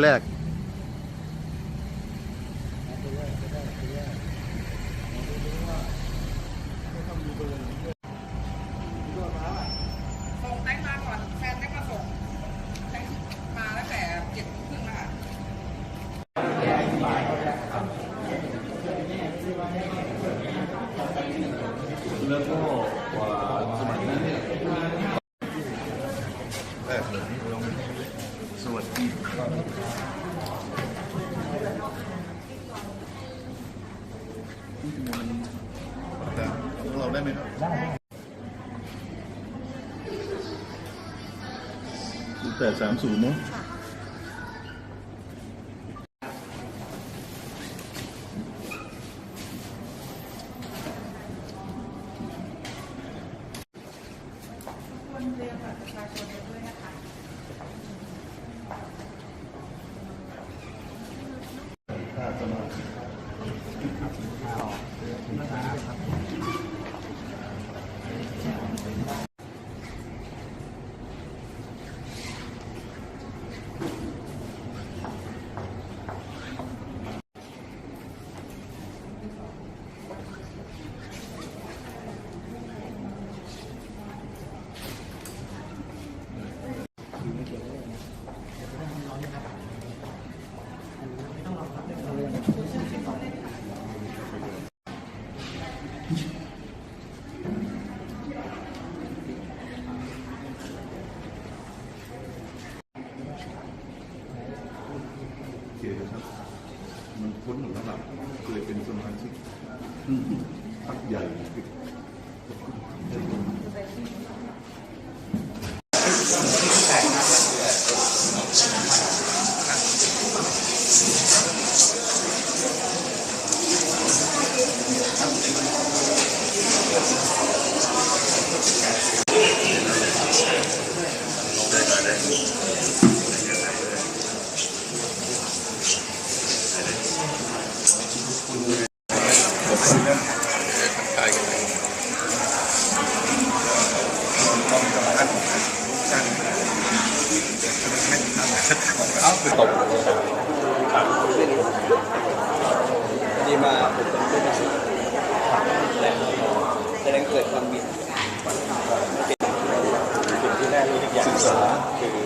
แรกส่งแตงมาก่อนแฟนแตงมาส่งแตงมาตั้งแต่เจ็ดโมงครึ่งแล้วค่ะ แล้วก็กว่าสมัยนั้นเนี่ยแรกเลยลง สวัสดีเราได้ไหมครับแต่สามศูนย์เนาะคนเรียนบัตรประชาชนไปด้วยนะคะ ถ้าจะมา ครับ ระดับเลยเป็นสมาชิกพรรคใหญ่ ดีมาเป็นผู้ตัดสินแสดงเกิดความบิดสิ่งที่แรกที่อยากศึกษาคือ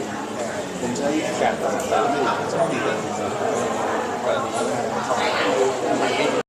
ผมใช้การศึกษาที่หลักสอง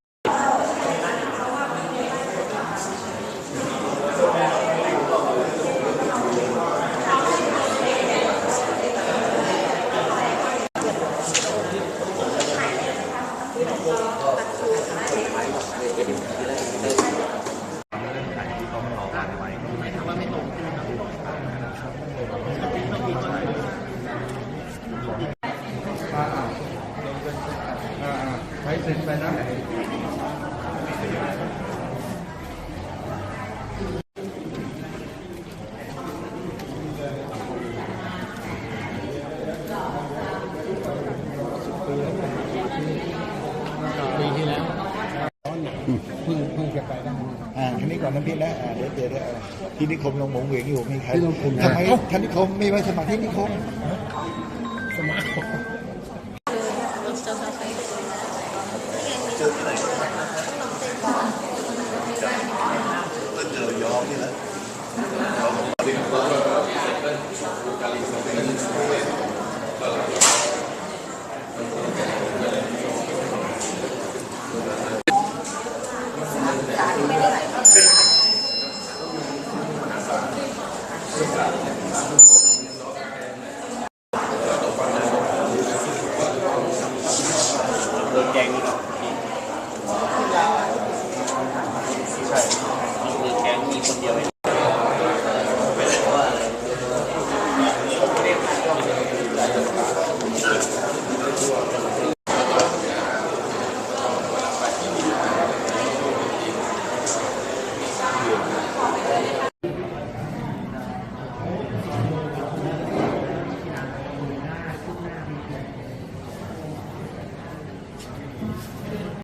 ปีเลยอ่าแค่นี้ก่อนน้ำพริกนะอ่าเดี๋ยวเจอได้ที่นิคมลงหมงเหวียงอยู่มีใครทำไมท่านนิคมไม่ไว้สมัครที่นิคม niños con diabetes.